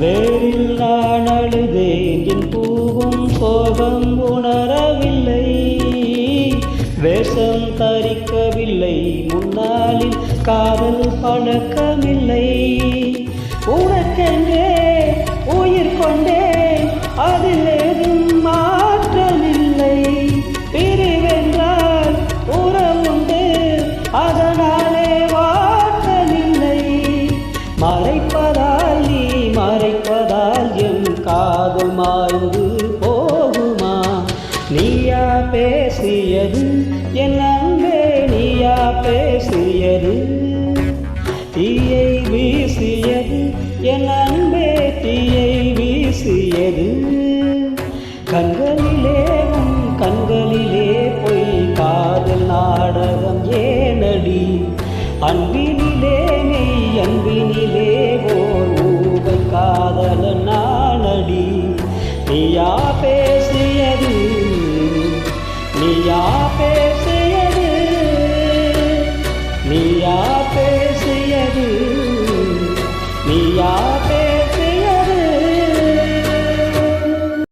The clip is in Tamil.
வேரில் நான் அழுதேன். என் பூவும் சோகம் உணரவில்லை. வேஷம் தரிக்கவில்லை. முன்னாளில் காதல் பழக்கமில்லை. உனக்கென்றே மறைப்பதால் என் காது மாய்ந்து போகுமா? நீயா பேசியது என் அன்பே நீயா பேசியது. தீயை வீசியது என் அன்பே தீயை வீசியது. கண்களிலே உன் கண்களிலே பொய் காதல் நாடகம் ஏனடி? அன்பினிலே நீ அன்பினிலே பேசியது. நீயா பேசியது. நீயா பேசியது. நீயா